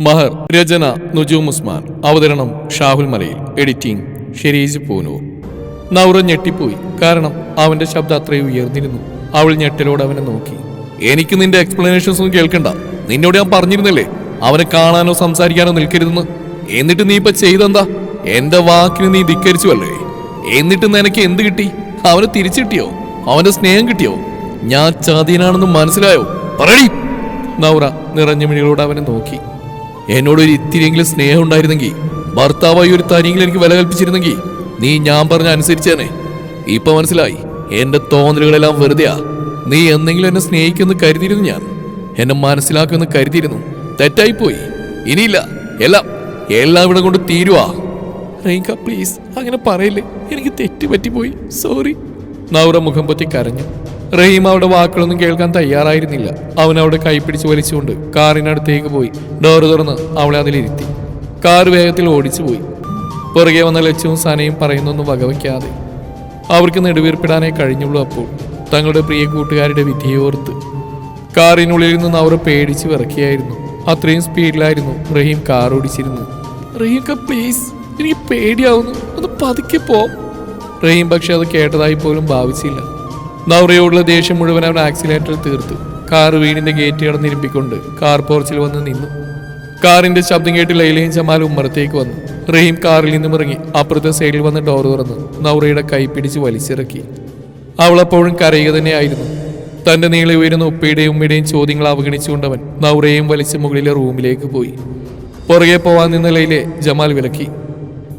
മഹർ രചന നുജൂം ഉസ്മാൻ. അവതരണം ഷാഹുൽ മലയിൽ. എഡിറ്റിംഗ് ഷെരീജ് പൂനൂർ. നൗറ ഞെട്ടിപ്പോയി. കാരണം അവന്റെ ശബ്ദം അത്രയും ഉയർന്നിരുന്നു. അവൾ ഞെട്ടലോട് അവനെ നോക്കി. എനിക്ക് നിന്റെ എക്സ്പ്ലനേഷൻസ് ഒന്നും കേൾക്കണ്ട. നിന്നോട് ഞാൻ പറഞ്ഞിരുന്നില്ലേ? അവനെ കാണാനോ സംസാരിക്കാനോ നിൽക്കരുതെന്ന്. എന്നിട്ട് നീ ഇപ്പൊ ചെയ്തെന്താ? എന്റെ വാക്കിന് നീ ധിക്കരിച്ചു അല്ലേ എന്നിട്ട് നിനക്ക് എന്ത് കിട്ടി? അവന് തിരിച്ചു കിട്ടിയോ? അവന്റെ സ്നേഹം കിട്ടിയോ? ഞാൻ ചാതീനാണെന്ന് മനസ്സിലായോ? പറയടി നൗറ നിറഞ്ഞ മിഴികളോട് അവനെ നോക്കി. എന്നോട് ഒരു ഇത്തിരിയെങ്കിലും സ്നേഹം ഉണ്ടായിരുന്നെങ്കിൽ ഭർത്താവായി ഒരു തനിയെങ്കിലും എനിക്ക് വില കൽപ്പിച്ചിരുന്നെങ്കിൽ നീ ഞാൻ പറഞ്ഞ അനുസരിച്ചേനെ. ഇപ്പൊ മനസ്സിലായി എന്റെ തോന്നലുകളെല്ലാം വെറുതെയാ. നീ എന്തെങ്കിലും എന്നെ സ്നേഹിക്കുമെന്ന് കരുതിയിരുന്നു ഞാൻ. എന്നെ മനസ്സിലാക്കുമെന്ന് കരുതിയിരുന്നു. തെറ്റായിപ്പോയി. ഇനിയില്ല എല്ലാം എല്ലാം ഇവിടെ കൊണ്ട് തീരുവാ. റെയ്ക്ക പ്ലീസ് അങ്ങനെ പറയില്ലേ. എനിക്ക് തെറ്റ് പറ്റിപ്പോയി. സോറി. നൗറ മുഖം പൊത്തി കരഞ്ഞു. റഹീം അവളുടെ വാക്കുകളൊന്നും കേൾക്കാൻ തയ്യാറായിരുന്നില്ല. അവൻ അവളുടെ കൈപ്പിടിച്ച് വലിച്ചുകൊണ്ട് കാറിനടുത്തേക്ക് പോയി. ഡോറ് തുറന്ന് അവളെ അതിലിരുത്തി. കാർ വേഗത്തിൽ ഓടിച്ചു പോയി പുറകെ വന്ന ലക്ഷ്യവും സനയും പറയുന്നൊന്നും വകവയ്ക്കാതെ. അവർക്ക് നെടുവീർപ്പിടാനേ കഴിഞ്ഞുള്ളൂ അപ്പോൾ. തങ്ങളുടെ പ്രിയ കൂട്ടുകാരുടെ വിധിയോർത്ത് കാറിനുള്ളിൽ നിന്ന് അവർ പേടിച്ച് വിറക്കിയായിരുന്നു. അത്രയും സ്പീഡിലായിരുന്നു റഹീം കാർ ഓടിച്ചിരുന്നത്. റഹീംക്ക പ്ലീസ്. എനിക്ക് പേടിയാവുന്നു. ഒന്ന് പതുക്കെ പോ. റഹീം പക്ഷെ അത് കേട്ടതായി പോലും ഭാവിച്ചില്ല. നൗറയോടുള്ള ദേഷ്യം മുഴുവൻ അവൻ ആക്സിലേറ്ററിൽ തീർത്തു. കാർ വീടിന്റെ ഗേറ്റ് കടന്നിരുമ്പിക്കൊണ്ട് കാർ പോർച്ചിൽ വന്ന് നിന്നു. കാറിന്റെ ശബ്ദം കേട്ട് ലൈലയും ജമാലും ഉമ്മറത്തേക്ക് വന്നു. റഹീം കാറിൽ നിന്നും ഇറങ്ങി അപ്പുറത്തെ സൈഡിൽ വന്ന് ഡോർ തുറന്നു നൗറയുടെ കൈ പിടിച്ച് വലിച്ചിറക്കി. അവൾ അപ്പോഴും കരയുക തന്നെയായിരുന്നു. തന്റെ നീളെ ഉയരുന്ന ഉപ്പയുടെയും ഉമ്മയുടെയും ചോദ്യങ്ങൾ അവഗണിച്ചുകൊണ്ടവൻ നൗറയെയും വലിച്ച് മുകളിലെ റൂമിലേക്ക് പോയി. പുറകെ പോവാൻ നിന്ന ലൈലെ ജമാൽ വിലക്കി.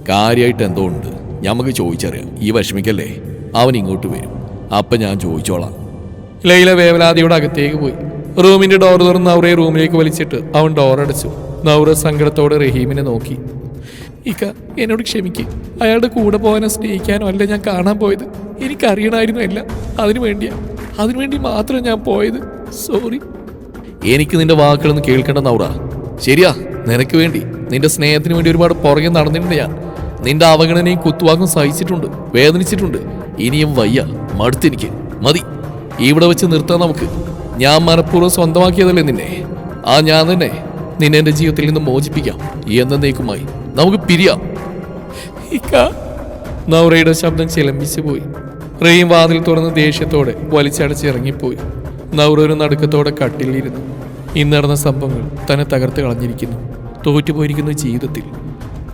കാര്യമായിട്ട് എന്തോ ഉണ്ട്? ഞമ്മക്ക് ചോദിച്ചറിയാം. ഈ വിഷമിക്കല്ലേ? അവൻ ഇങ്ങോട്ട് വരും. അപ്പൊ ഞാൻ ചോദിച്ചോളാം. ലൈല വേവലാതിയുടെ അകത്തേക്ക് പോയി. റൂമിന്റെ ഡോർ തുറന്ന് നൗറയെ റൂമിലേക്ക് വലിച്ചിട്ട് അവൻ ഡോർ അടച്ചു. നൗറ സങ്കടത്തോടെ റഹീമിനെ നോക്കി. ഇക്ക എന്നോട് ക്ഷമിക്ക്. അയാളുടെ കൂടെ പോകാനോ സ്നേഹിക്കാനോ അല്ല ഞാൻ കാണാൻ പോയത്. എനിക്കറിയണമായിരുന്നു എല്ലാം. അതിനു വേണ്ടിയാ. അതിനുവേണ്ടി മാത്രം ഞാൻ പോയത്. സോറി എനിക്ക് നിന്റെ വാക്കുകളൊന്നും കേൾക്കേണ്ട നൗറ. ശരിയാ നിനക്ക് വേണ്ടി. നിന്റെ സ്നേഹത്തിന് വേണ്ടി ഒരുപാട് പുറകെ നടന്നിട്ടുണ്ട് ഞാൻ. നിന്റെ അവഗണനയും കുത്തുവാക്കും സഹിച്ചിട്ടുണ്ട് വേദനിച്ചിട്ടുണ്ട്. ഇനിയും വയ്യ. മടുത്തെനിക്ക് മതി. ഇവിടെ വെച്ച് നിർത്താം നമുക്ക്. ഞാൻ മനഃപൂർവം സ്വന്തമാക്കിയതല്ലേ നിന്നെ? ആ ഞാൻ തന്നെ നിന്നെ എന്റെ ജീവിതത്തിൽ നിന്ന് മോചിപ്പിക്കാം. എന്നേക്കുമായി നമുക്ക് പിരിയാം. നൗറയുടെ ശബ്ദം ചിലമ്പിച്ചു പോയി. റെയിം വാതിൽ തുറന്ന് ദേഷ്യത്തോടെ വലിച്ചടച്ച് ഇറങ്ങിപ്പോയി. നൗറ ഒരു നടുക്കത്തോടെ കട്ടിലിരുന്നു. ഇന്ന് നടന്ന സംഭവങ്ങൾ തന്നെ തകർത്ത് കളഞ്ഞിരിക്കുന്നു. തോറ്റുപോയിരിക്കുന്ന ജീവിതത്തിൽ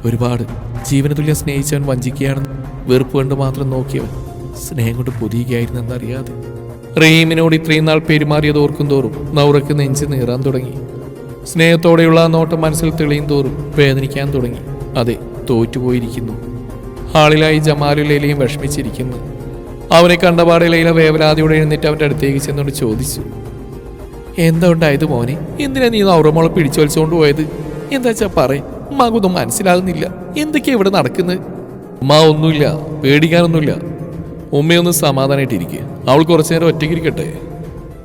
ഒരുപാട് ജീവനതുല്യം സ്നേഹിച്ചവൻ വഞ്ചിക്കുകയാണെന്ന് വെറുപ്പ് കൊണ്ട് മാത്രം നോക്കിയവൻ സ്നേഹം കൊണ്ട് പൊതിയുകയായിരുന്നു എന്നറിയാതെ. റഹീമിനോട് ഇത്രയും നാൾ പെരുമാറിയത് ഓർക്കും തോറും നൗറയ്ക്ക് നെഞ്ച് നീറാൻ തുടങ്ങി. സ്നേഹത്തോടെയുള്ള ആ നോട്ടം മനസ്സിൽ തെളിയും തോറും വേദനിക്കാൻ തുടങ്ങി. അതെ തോറ്റുപോയിരിക്കുന്നു. ഹാളിലായി ജമാലും ലൈലയും വിഷമിച്ചിരിക്കുന്നു. അവനെ കണ്ടപാടെ ലൈല വേവലാതിയോടെ എഴുന്നേറ്റ് അവന്റെ അടുത്തേക്ക് ചെന്നുകൊണ്ട് ചോദിച്ചു എന്താ ഉണ്ടായത് മോനെ? എന്തിനാ നീ നൗറമോളെ പിടിച്ചു വലിച്ചുകൊണ്ട് പോയത്? എന്താ വെച്ചാ പറ മകൊന്നും മനസ്സിലാകുന്നില്ല. എന്തൊക്കെയാ ഇവിടെ നടക്കുന്നത്? ഉമ്മ ഒന്നുമില്ല. പേടിക്കാനൊന്നുമില്ല. ഉമ്മയൊന്ന് സമാധാനമായിട്ടിരിക്കുക അവൾ കുറച്ചു നേരം ഒറ്റയ്ക്ക് ഇരിക്കട്ടെ.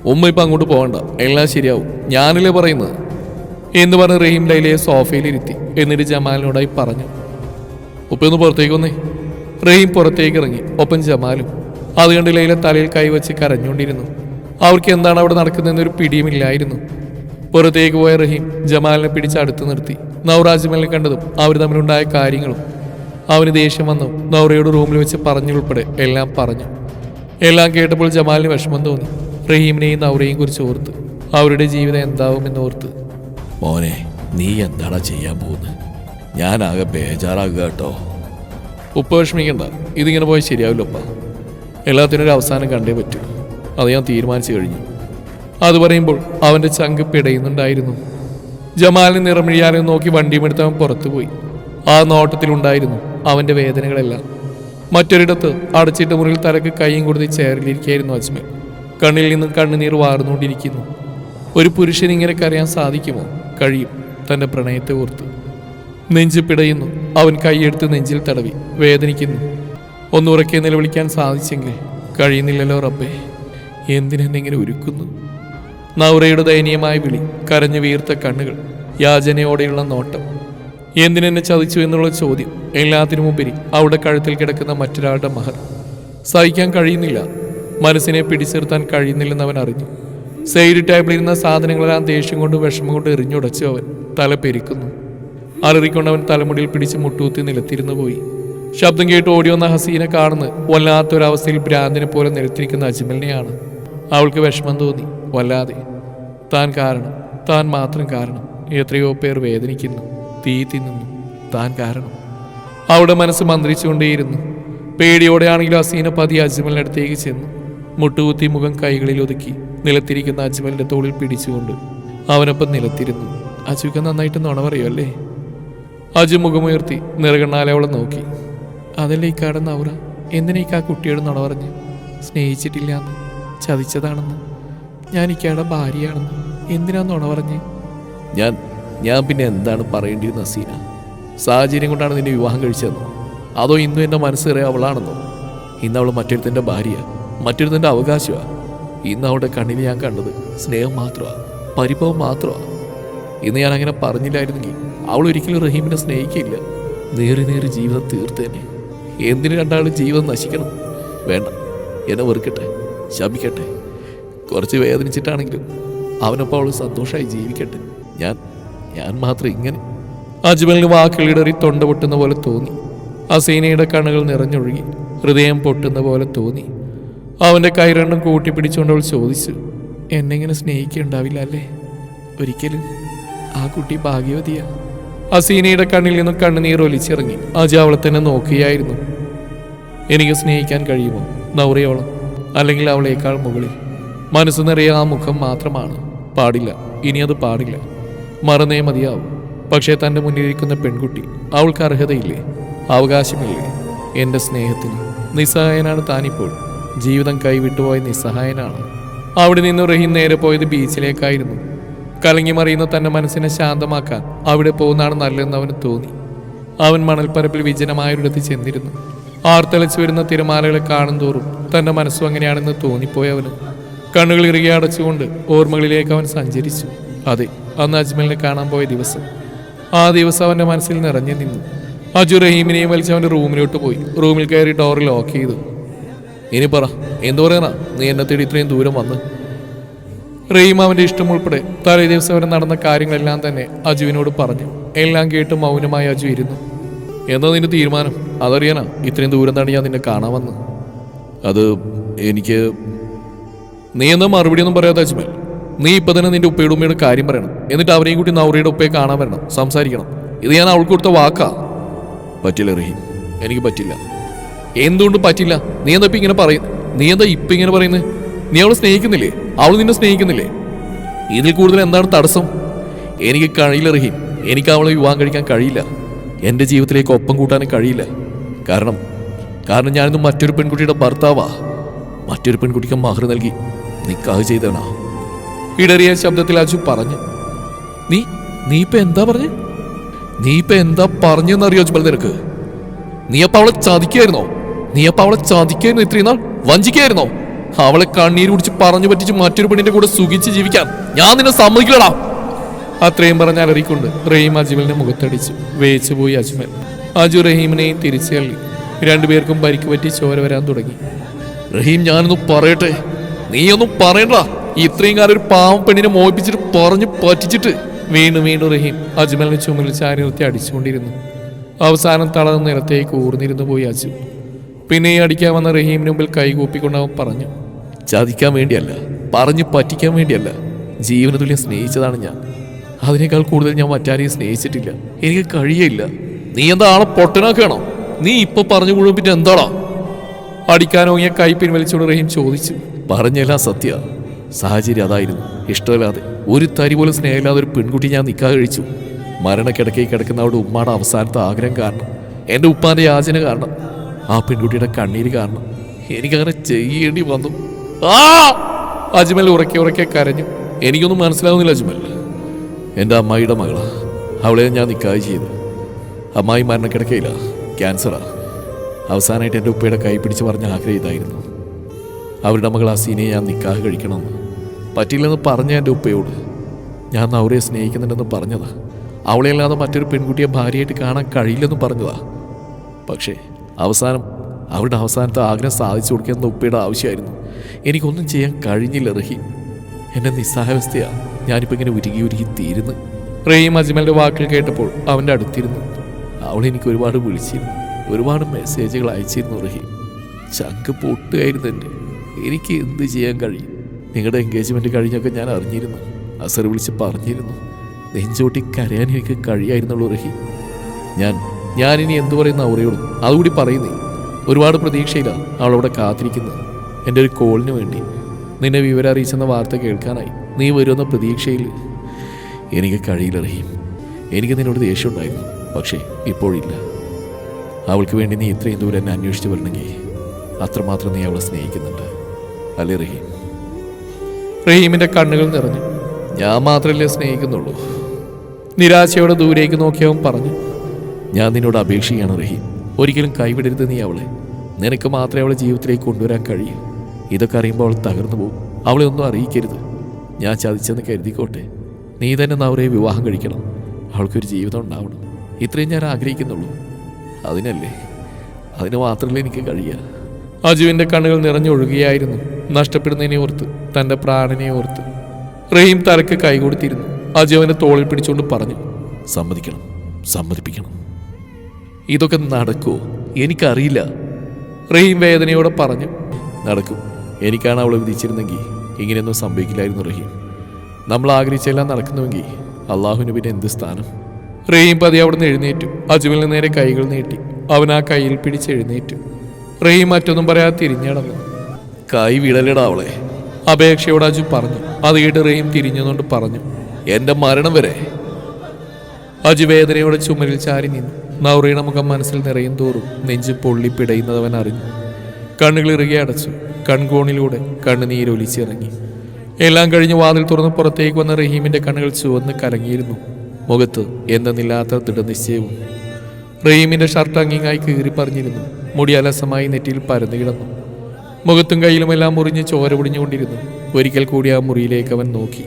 ഉമ്മ ഇപ്പം അങ്ങോട്ട് പോകണ്ട. എല്ലാം ശരിയാവും. ഞാനല്ലേ പറയുന്നത്? എന്ന് പറഞ്ഞ് റഹീം ലൈലയെ സോഫയിലിരുത്തി എന്നിട്ട് ജമാലിനോടായി പറഞ്ഞു. ഉപ്പയൊന്ന് പുറത്തേക്ക് വന്നേ. റഹീം പുറത്തേക്ക് ഇറങ്ങി. ഒപ്പം ജമാലും. അത് കണ്ട് ലൈല തലയിൽ കൈവച്ച് കരഞ്ഞുകൊണ്ടിരുന്നു. അവർക്ക് എന്താണ് അവിടെ നടക്കുന്നതെന്നൊരു പിടിയുമില്ലായിരുന്നു പുറത്തേക്ക് പോയ റഹീം ജമാലിനെ പിടിച്ച് അടുത്ത് നിർത്തി. നവറാജ്മലിനെ കണ്ടതും അവർ തമ്മിലുണ്ടായ കാര്യങ്ങളും. അവന് ദേഷ്യം വന്നു. നൗറയോട് റൂമിൽ വെച്ച് പറഞ്ഞുൾപ്പെടെ എല്ലാം പറഞ്ഞു. എല്ലാം കേട്ടപ്പോൾ ജമാലിന് വിഷമം തോന്നി. റഹീമിനെയും നൗറയും കുറിച്ച് ഓർത്ത്. അവരുടെ ജീവിതം എന്താവുമെന്ന് ഓർത്ത് മോനെ നീ എന്താടാ ചെയ്യാൻ പോകുന്നത്? ഞാനാകെ ബേജാറാകുക കേട്ടോ. ഉപ്പ വിഷമിക്കണ്ട. ഇതിങ്ങനെ പോയി ശരിയാവില്ല ഉപ്പ. എല്ലാത്തിനും ഒരു അവസാനം കണ്ടേ പറ്റൂ. അത് ഞാൻ തീരുമാനിച്ചു കഴിഞ്ഞു. അത് പറയുമ്പോൾ അവന്റെ ചങ്ക് പിടയുന്നുണ്ടായിരുന്നു. ജമാലിന് നിറമിഴിയാലും നോക്കി വണ്ടിയുമെടുത്ത് അവൻ പുറത്തുപോയി. ആ നോട്ടത്തിലുണ്ടായിരുന്നു അവന്റെ വേദനകളെല്ലാം. മറ്റൊരിടത്ത് അടച്ചിട്ട മുറിയിൽ തലക്ക് കൈയും കൊടുത്ത് ചേറിലിരിക്കുകയായിരുന്നു അജ്മൽ. കണ്ണിൽ നിന്നും കണ്ണുനീർ വാർന്നുകൊണ്ടിരിക്കുന്നു. ഒരു പുരുഷൻ ഇങ്ങനെ കരയാൻ സാധിക്കുമോ? കഴിയും തന്റെ പ്രണയത്തെ ഓർത്ത്. നെഞ്ച് പിടയുന്നു അവൻ കൈയെടുത്ത് നെഞ്ചിൽ തടവി വേദനിക്കുന്നു. ഒന്നുറക്കെ നിലവിളിക്കാൻ സാധിച്ചെങ്കിൽ കഴിയുന്നില്ലല്ലോ റബ്ബേ എന്തിനെന്നെ ഇങ്ങനെ ഒരുക്കുന്നു നൗറയുടെ ദയനീയമായ വിളി കരഞ്ഞു വീർത്ത കണ്ണുകൾ യാചനയോടെയുള്ള നോട്ടം. എന്തിനെന്നെ ചതിച്ചു എന്നുള്ള ചോദ്യം എല്ലാത്തിനുമുപരി അവിടെ കഴുത്തിൽ കിടക്കുന്ന മറ്റൊരാളുടെ മഹർ. സഹിക്കാൻ കഴിയുന്നില്ല. മനസ്സിനെ പിടിച്ചിർത്താൻ കഴിയുന്നില്ലെന്ന് അവൻ അറിഞ്ഞു. ടേബിളിരുന്ന സാധനങ്ങളെല്ലാം ദേഷ്യം കൊണ്ട് വിഷമം കൊണ്ട് എറിഞ്ഞുടച്ചു അവൻ തല പെരിക്കുന്നു. അലറിക്കൊണ്ട് അവൻ തലമുടിയിൽ പിടിച്ച് മുട്ടുകുത്തി നിലത്തിരുന്നു പോയി. ശബ്ദം കേട്ട് ഓടി വന്ന ഹസീനെ കാണുന്ന വല്ലാത്തൊരവസ്ഥയിൽ ഭ്രാന്തിനെ പോലെ നിലത്തിരിക്കുന്ന അജ്മലിനെയാണ് അവൾക്ക് വിഷമം തോന്നി. വല്ലാതെ. താൻ കാരണം താൻ മാത്രം കാരണം. എത്രയോ പേർ വേദനിക്കുന്നു. തീ തിന്നുന്നു താൻ കാരണം. അവളുടെ മനസ്സ് മന്ത്രിച്ചുകൊണ്ടേയിരുന്നു. പേടിയോടെയാണെങ്കിലും അസീന പതി അജ്മലിന്റെ അടുത്തേക്ക് ചെന്നു. മുട്ടുകുത്തി മുഖം കൈകളിൽ ഒതുക്കി നിലത്തിരിക്കുന്ന അജ്മലിന്റെ തോളിൽ പിടിച്ചുകൊണ്ട് അവനൊപ്പം നിലത്തിരുന്നു. അജുക്ക് നന്നായിട്ട് നുണ പറയുമല്ലേ അജു മുഖമുയർത്തി നിറകണ്ണാലെ അവളെ നോക്കി. അതല്ലേ ഈ കാടെന്ന് അവറ എന്തിനേക്ക് ആ കുട്ടിയോട് നുണ പറഞ്ഞ് സ്നേഹിച്ചിട്ടില്ല എന്ന് ചതിച്ചതാണെന്ന്. ഞാൻ ഇക്കാടെ ഭാര്യയാണെന്ന് എന്തിനാ നുണ പറഞ്ഞ് ഞാൻ ഞാൻ പിന്നെ എന്താണ് പറയേണ്ടിയിരുന്ന സീന സാഹചര്യം കൊണ്ടാണ് നിന്നെ വിവാഹം കഴിച്ചതെന്നോ? അതോ ഇന്നും എന്റെ മനസ്സേറെ അവളാണെന്നോ? ഇന്ന് അവൾ മറ്റൊരുത്തന്റെ ഭാര്യ മറ്റൊരുത്തന്റെ അവകാശമാണ് ഇന്ന് അവളുടെ കണ്ണിൽ ഞാൻ കണ്ടത് സ്നേഹം മാത്രമാണ് പരിഭവം മാത്രമാണ് ഇന്ന് ഞാൻ അങ്ങനെ പറഞ്ഞില്ലായിരുന്നെങ്കിൽ അവൾ ഒരിക്കലും റഹീമിനെ സ്നേഹിക്കില്ല. നേറി നേറി ജീവിതം തീർത്തേനെ എന്തിനു രണ്ടാളും ജീവിതം നശിക്കണം? വേണ്ട. എന്നെ വെറുക്കട്ടെ. ശപിക്കട്ടെ. കുറച്ച് വേദനിച്ചിട്ടാണെങ്കിലും അവനൊപ്പം അവൾ സന്തോഷമായി ജീവിക്കട്ടെ. ഞാൻ ഞാൻ മാത്രം ഇങ്ങനെ അജ്മലിന് വാക്കിളിടറി തൊണ്ട പൊട്ടുന്ന പോലെ തോന്നി. അസീനയുടെ കണ്ണുകൾ നിറഞ്ഞൊഴുകി ഹൃദയം പൊട്ടുന്ന പോലെ തോന്നി. അവന്റെ കൈ രണ്ടും കൂട്ടിപ്പിടിച്ചുകൊണ്ട് അവൾ ചോദിച്ചു എന്നെങ്ങനെ സ്നേഹിക്കുണ്ടാവില്ല അല്ലേ? ഒരിക്കലും ആ കുട്ടി ഭാഗ്യവതിയാ. അസീനയുടെ കണ്ണിൽ നിന്നും കണ്ണുനീർ ഒലിച്ചിറങ്ങി. അജ അവളെ തന്നെ നോക്കുകയായിരുന്നു. എനിക്ക് സ്നേഹിക്കാൻ കഴിയുമോ? നൗറിയോളം. അല്ലെങ്കിൽ അവളേക്കാൾ മുകളിൽ. മനസ്സ് നിറയെ ആ മുഖം മാത്രമാണ്. പാടില്ല. ഇനി അത് പാടില്ല. മറന്നേ മതിയാവും. പക്ഷേ തന്റെ മുന്നിലിരിക്കുന്ന പെൺകുട്ടി അവൾക്ക് അർഹതയില്ലേ? അവകാശമില്ലേ? എന്റെ സ്നേഹത്തിന് നിസ്സഹായനാണ് താനിപ്പോൾ. ജീവിതം കൈവിട്ടുപോയ നിസ്സഹായനാണ്. അവിടെ നിന്ന് റഹീം നേരെ പോയത് ബീച്ചിലേക്കായിരുന്നു. കലങ്ങി മറിയുന്ന തന്റെ മനസ്സിനെ ശാന്തമാക്കാൻ അവിടെ പോകുന്നതാണ് നല്ലതെന്ന് അവന് തോന്നി. അവൻ മണൽപ്പരപ്പിൽ വിജനമായൊരിടത്ത് ചെന്നിരുന്നു. ആർത്തലച്ചു വരുന്ന തിരമാലകളെ കാണും തോറും തന്റെ മനസ്സും അങ്ങനെയാണെന്ന് തോന്നിപ്പോയവന് കണ്ണുകൾ ഇറുകെ അടച്ചുകൊണ്ട് ഓർമ്മകളിലേക്ക് അവൻ സഞ്ചരിച്ചു. അതെ അന്ന് അജ്മലിനെ കാണാൻ പോയ ദിവസം. ആ ദിവസം അവന്റെ മനസ്സിൽ നിറഞ്ഞു നിന്നു. അജു റഹീമിനെയും വലിച്ച് അവന്റെ റൂമിലോട്ട് പോയി. റൂമിൽ കയറി ഡോർ ലോക്ക് ചെയ്തു. ഇനി പറ എന്തു പറയണ? നീ എന്നെ തേടി ഇത്രയും ദൂരം വന്ന്. റഹീം അവന്റെ ഇഷ്ടം ഉൾപ്പെടെ തലേ ദിവസം വരെ നടന്ന കാര്യങ്ങളെല്ലാം തന്നെ അജുവിനോട് പറഞ്ഞു. എല്ലാം കേട്ട് മൗനമായി അജു ഇരുന്നു. എന്താ നിന്റെ തീരുമാനം? അതറിയാനാ? ഇത്രയും ദൂരം തന്നെ ഞാൻ നിന്നെ കാണാൻ വന്ന് അത് എനിക്ക് നീ എന്താ മറുപടി ഒന്നും പറയാതെ അജ്മൽ? നീ ഇപ്പൊ തന്നെ നിന്റെ ഉപ്പയുടെ ഉമ്മയുടെ കാര്യം പറയണം. എന്നിട്ട് അവരെയും കൂട്ടി നൗറിയുടെ ഉപ്പയെ കാണാൻ വരണം. സംസാരിക്കണം. ഇത് ഞാൻ അവൾക്ക് കൊടുത്ത വാക്കാ. പറ്റില്ല റഹീം. എനിക്ക് പറ്റില്ല. എന്തുകൊണ്ട് പറ്റില്ല? നീ എന്താ ഇപ്പൊ ഇങ്ങനെ പറയുന്നു നീ എന്താ ഇപ്പൊ ഇങ്ങനെ പറയുന്നത് നീ അവളെ സ്നേഹിക്കുന്നില്ലേ? അവൾ നിന്നെ സ്നേഹിക്കുന്നില്ലേ? ഇതിൽ കൂടുതൽ എന്താണ് തടസ്സം? എനിക്ക് കഴിയില്ല റഹീം. എനിക്ക് അവളെ വിവാഹം കഴിക്കാൻ കഴിയില്ല. എന്റെ ജീവിതത്തിലേക്ക് ഒപ്പം കൂട്ടാനും കഴിയില്ല. കാരണം കാരണം ഞാനിന്ന് മറ്റൊരു പെൺകുട്ടിയുടെ ഭർത്താവാ. മറ്റൊരു പെൺകുട്ടിക്ക് മഹർ നൽകി നിക്കാഹ് ചെയ്തണ ഇടറിയ ശബ്ദത്തിൽ അജു പറഞ്ഞു നീ നീ ഇപ്പൊ എന്താ പറഞ്ഞു? നീ ഇപ്പൊ എന്താ പറഞ്ഞെന്നറിയോ അജ്മൽ നിനക്ക് നീ അപ്പൊ അവളെ ചതിക്കായിരുന്നോ? നീ അപ്പൊ അവളെ ചതിക്കായിരുന്നു ഇത്രയും നാൾ? വഞ്ചിക്കായിരുന്നോ? അവളെ കണ്ണീര് കുടിച്ച് പറഞ്ഞു പറ്റിച്ച് മറ്റൊരു പെണ്ണിന്റെ കൂടെ സുഖിച്ച് ജീവിക്കാൻ ഞാൻ നിന്നെ സമ്മതിക്കലടാ അത്രയും പറഞ്ഞ് അലറിക്കൊണ്ട് റഹീം അജ്മലിനെ മുഖത്തടിച്ചു വേച്ചു പോയി അജ്മൽ. അജു റഹീമിനെയും തിരിച്ചു രണ്ടുപേർക്കും പരിക്ക് പറ്റി ചോര വരാൻ തുടങ്ങി. റഹീം ഞാനൊന്നും പറയട്ടെ. നീയൊന്നും പറയണ്ട. ഇത്രയും കാലം ഒരു പാവം പെണ്ണിനെ മോഹിപ്പിച്ചിട്ട് പറഞ്ഞു പറ്റിച്ചിട്ട് വീണ്ടും വീണ്ടും റഹീം അജ്മലിനെ ചുമലിൽ ചാരി നിർത്തി അടിച്ചുകൊണ്ടിരുന്നു. അവസാനം തളർന്ന് നിലത്തേക്ക് ഊർന്നിരുന്നു പോയി അജു പിന്നെ അടിക്കാൻ വന്ന റഹീമിന് മുമ്പിൽ കൈകൂപ്പിക്കൊണ്ട് അവൻ പറഞ്ഞു ചതിക്കാൻ വേണ്ടിയല്ല പറഞ്ഞു പറ്റിക്കാൻ വേണ്ടിയല്ല. ജീവന തുല്യം സ്നേഹിച്ചതാണ് ഞാൻ. അതിനേക്കാൾ കൂടുതൽ ഞാൻ മറ്റാരെയും സ്നേഹിച്ചിട്ടില്ല. എനിക്ക് കഴിയയില്ല. നീ എന്താ ആളെ പൊട്ടനാക്കണോ നീ ഇപ്പൊ പറഞ്ഞു കുഴപ്പിട്ട് എന്താണോ അടിക്കാനോങ്ങിയ കൈ പിൻവലിച്ചോട് റഹീം ചോദിച്ചു പറഞ്ഞെല്ലാം സത്യ. സാഹചര്യം അതായിരുന്നു. ഇഷ്ടമില്ലാതെ. ഒരു തരി പോലും സ്നേഹമില്ലാതെ ഒരു പെൺകുട്ടി ഞാൻ നിൽക്കാതെ കഴിച്ചു. മരണക്കിടക്കയിൽ കിടക്കുന്ന അവിടെ ഉമ്മാടെ അവസാനത്തെ ആഗ്രഹം കാരണം എന്റെ ഉപ്പാന്റെ യാചന കാരണം ആ പെൺകുട്ടിയുടെ കണ്ണീര് കാരണം എനിക്കങ്ങനെ ചെയ്യേണ്ടി വന്നു. ആ! അജ്മൽ ഉറക്കെ ഉറക്കെ കരഞ്ഞു. എനിക്കൊന്നും മനസ്സിലാവുന്നില്ല അജ്മൽ. എന്റെ അമ്മായിയുടെ മകളാ. അവളെ ഞാൻ നിക്കായി ചെയ്തു. അമ്മായി മരണക്കിടക്കയില്ല. ക്യാൻസറാ. അവസാനമായിട്ട് എന്റെ ഉപ്പയുടെ കൈ പിടിച്ച് പറഞ്ഞ ആഗ്രഹം ഇതായിരുന്നു അവരുടെ മകൾ ആ സീനെ ഞാൻ നിക്കാഹ് കഴിക്കണമെന്ന്. പറ്റില്ലെന്ന് പറഞ്ഞ എന്റെ ഉപ്പയോട്. ഞാൻ നൗറയെ സ്നേഹിക്കുന്നുണ്ടെന്ന് പറഞ്ഞതാ. അവളെയല്ലാതെ മറ്റൊരു പെൺകുട്ടിയെ ഭാര്യയായിട്ട് കാണാൻ കഴിയില്ലെന്ന് പറഞ്ഞതാ. പക്ഷേ അവസാനം അവരുടെ അവസാനത്തെ ആഗ്രഹം സാധിച്ചു കൊടുക്കുന്ന ഉപ്പയുടെ ആവശ്യമായിരുന്നു. എനിക്കൊന്നും ചെയ്യാൻ കഴിഞ്ഞില്ല റഹീം. എന്റെ നിസ്സഹാവസ്ഥയാണ് ഞാനിപ്പോൾ ഇങ്ങനെ ഉരുകി ഉരുകി തീരുന്നു റഹീം അജ്മലിന്റെ വാക്കുകൾ കേട്ടപ്പോൾ അവന്റെ അടുത്തിരുന്നു. അവൾ എനിക്ക് ഒരുപാട് വിളിച്ചിരുന്നു. ഒരുപാട് മെസ്സേജുകൾ അയച്ചിരുന്നു റഹീം. ചങ്ക് പൊട്ടുകയായിരുന്നു എന്റെ എനിക്ക് എന്ത് ചെയ്യാൻ കഴിയും? നിങ്ങളുടെ എൻഗേജ്മെന്റ് കഴിഞ്ഞൊക്കെ ഞാൻ അറിഞ്ഞിരുന്നു. അസർ വിളിച്ച് പറഞ്ഞിരുന്നു. നെഞ്ചോട്ടി കരയാൻ എനിക്ക് കഴിയായിരുന്നുള്ളൂ റഹി. ഞാൻ ഞാനിനി എന്തു പറയുന്ന അവറയോടും അതുകൂടി പറയുന്നേ. ഒരുപാട് പ്രതീക്ഷയിലാണ് അവളവിടെ കാത്തിരിക്കുന്നത്. എന്റെ ഒരു കോളിന് വേണ്ടി. നിന്നെ വിവരം അറിയിച്ചെന്ന വാർത്ത കേൾക്കാനായി നീ വരുമെന്ന പ്രതീക്ഷയിൽ എനിക്ക് കഴിയില്ല റഹീം. എനിക്ക് നിന്നോട് ദേഷ്യം ഉണ്ടായിരുന്നു പക്ഷേ ഇപ്പോഴില്ല. അവൾക്ക് വേണ്ടി നീ ഇത്രയും ദൂരം എന്നെ അന്വേഷിച്ച് വരണമെങ്കിൽ അത്രമാത്രം നീ അവളെ സ്നേഹിക്കുന്നുണ്ട്. അല്ലേ റഹീം? റഹീമിന്റെ കണ്ണുകൾ നിറഞ്ഞു. ഞാൻ മാത്രമല്ലേ സ്നേഹിക്കുന്നുള്ളൂ. നിരാശയോടെ ദൂരേക്ക് നോക്കിയവൻ പറഞ്ഞു ഞാൻ നിന്നോട് അപേക്ഷിക്കുകയാണ് റഹീം. ഒരിക്കലും കൈവിടരുത് നീ അവളെ. നിനക്ക് മാത്രമേ അവളെ ജീവിതത്തിലേക്ക് കൊണ്ടുവരാൻ കഴിയൂ. ഇതൊക്കെ അറിയുമ്പോൾ അവൾ തകർന്നു പോകും. അവളെ ഒന്നും അറിയിക്കരുത്. ഞാൻ ചതിച്ചെന്ന് കരുതിക്കോട്ടെ. നീ തന്നെ നവരെ വിവാഹം കഴിക്കണം. അവൾക്കൊരു ജീവിതം ഉണ്ടാവണം. ഇത്രയും ഞാൻ ആഗ്രഹിക്കുന്നുള്ളൂ. അതിനല്ലേ? അതിന് മാത്രമല്ലേ എനിക്ക് കഴിയുക. അജുവിന്റെ കണ്ണുകൾ നിറഞ്ഞൊഴുകുകയായിരുന്നു നഷ്ടപ്പെടുന്നതിനെ ഓർത്ത് തന്റെ പ്രാണനെ ഓർത്ത് റഹീം തലക്ക് കൈകൊടുത്തിരുന്നു അജു അവനെ തോളിൽ പിടിച്ചുകൊണ്ട് പറഞ്ഞു സമ്മതിക്കണം സമ്മതിപ്പിക്കണം. ഇതൊക്കെ നടക്കുമോ എനിക്കറിയില്ല. റഹീം വേദനയോടെ പറഞ്ഞു നടക്കും. എനിക്കാണ് അവളെ വിധിച്ചിരുന്നെങ്കിൽ ഇങ്ങനെയൊന്നും സംഭവിക്കില്ലായിരുന്നു റഹീം. നമ്മൾ ആഗ്രഹിച്ചെല്ലാം നടക്കുന്നുവെങ്കിൽ അള്ളാഹുവിന് പിന്നെ എന്ത് സ്ഥാനം? റഹീം പതി അവിടുന്ന് എഴുന്നേറ്റു. അജുവിന് നേരെ കൈകൾ നീട്ടി. അവൻ ആ കയ്യിൽ പിടിച്ച് എഴുന്നേറ്റു. റഹീം മറ്റൊന്നും പറയാതെ തിരിഞ്ഞടന്നു കൈ വിടലിടാ അവളെ. അപേക്ഷയോട് അജു പറഞ്ഞു. അത് കേട്ട് തിരിഞ്ഞുകൊണ്ട് പറഞ്ഞു. എന്റെ മരണം വരെ. അജു വേദനയോടെ ചുമരിൽ ചാരി നിന്നു. നൗറയുടെ മുഖം മനസ്സിൽ നിറയും തോറും നെഞ്ച് പൊള്ളി പിടയുന്നതവൻ അറിഞ്ഞു. കണ്ണുകൾ ഇറുകെ അടച്ചു. കൺകോണിലൂടെ കണ്ണുനീരൊലിച്ചിറങ്ങി എല്ലാം കഴിഞ്ഞ് വാതിൽ തുറന്ന് പുറത്തേക്ക് വന്ന റഹീമിന്റെ കണ്ണുകൾ ചുവന്ന് കലങ്ങിയിരുന്നു. മുഖത്ത് എന്തെന്നില്ലാത്ത ദൃഢനിശ്ചയവും. റഹീമിന്റെ ഷർട്ട് അങ്ങിങ്ങായി കീറി പറഞ്ഞിരുന്നു. മുടി അലസമായി നെറ്റിയിൽ പരന്നു കിടന്നു. മുഖത്തും കയ്യിലുമെല്ലാം മുറിഞ്ഞ് ചോര പൊടിഞ്ഞുകൊണ്ടിരുന്നു. ഒരിക്കൽ കൂടി ആ മുറിയിലേക്ക് അവൻ നോക്കി.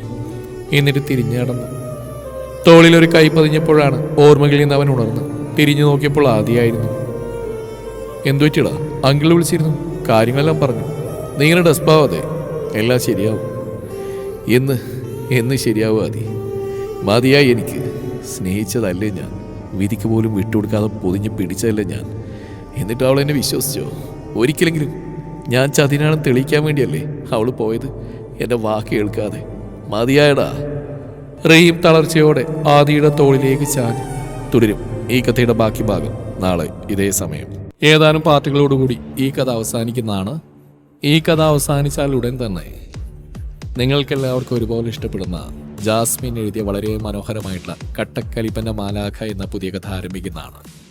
എന്നിട്ട് തിരിഞ്ഞു നടന്നു. തോളിൽ ഒരു കൈ പതിഞ്ഞപ്പോഴാണ് ഓർമ്മകളിൽ നിന്ന് അവൻ ഉണർന്ന്. തിരിഞ്ഞു നോക്കിയപ്പോൾ ആദ്യമായിരുന്നു എന്തു പറ്റിയടാ? അങ്കിൾ വിളിച്ചിരുന്നു. കാര്യങ്ങളെല്ലാം പറഞ്ഞു. നിങ്ങളുടെ ഡെസ്പാവാതെ എല്ലാം ശരിയാവും. എന്ന്? എന്ന് ശരിയാവും ആദി. മതിയായി എനിക്ക്. സ്നേഹിച്ചതല്ലേ ഞാൻ. വിധിക്ക് പോലും വിട്ടുകൊടുക്കാതെ പൊതിഞ്ഞ് പിടിച്ചതല്ലേ ഞാൻ. എന്നിട്ട് അവൾ എന്നെ വിശ്വസിച്ചോ? ഒരിക്കലെങ്കിലും ഞാൻ ചതിനാണെന്ന് തെളിയിക്കാൻ വേണ്ടിയല്ലേ അവൾ പോയത്? എന്റെ വാക്ക് കേൾക്കാതെ. മതിയായടാ. റഹീം തളർച്ചയോടെ ആദിയുടെ തോളിലേക്ക് ചാഞ്ഞു. തുടരും ഈ കഥയുടെ ബാക്കി ഭാഗം നാളെ ഇതേ സമയം. ഏതാനും പാർട്ടികളോടുകൂടി ഈ കഥ അവസാനിക്കുന്നതാണ്. ഈ കഥ അവസാനിച്ചാൽ ഉടൻ തന്നെ നിങ്ങൾക്കെല്ലാവർക്കും ഒരുപോലെ ഇഷ്ടപ്പെടുന്ന ജാസ്മിൻ എഴുതിയ വളരെ മനോഹരമായിട്ടുള്ള കട്ടക്കലിപ്പന്റെ മാലാഖ എന്ന പുതിയ കഥ ആരംഭിക്കുന്നതാണ്.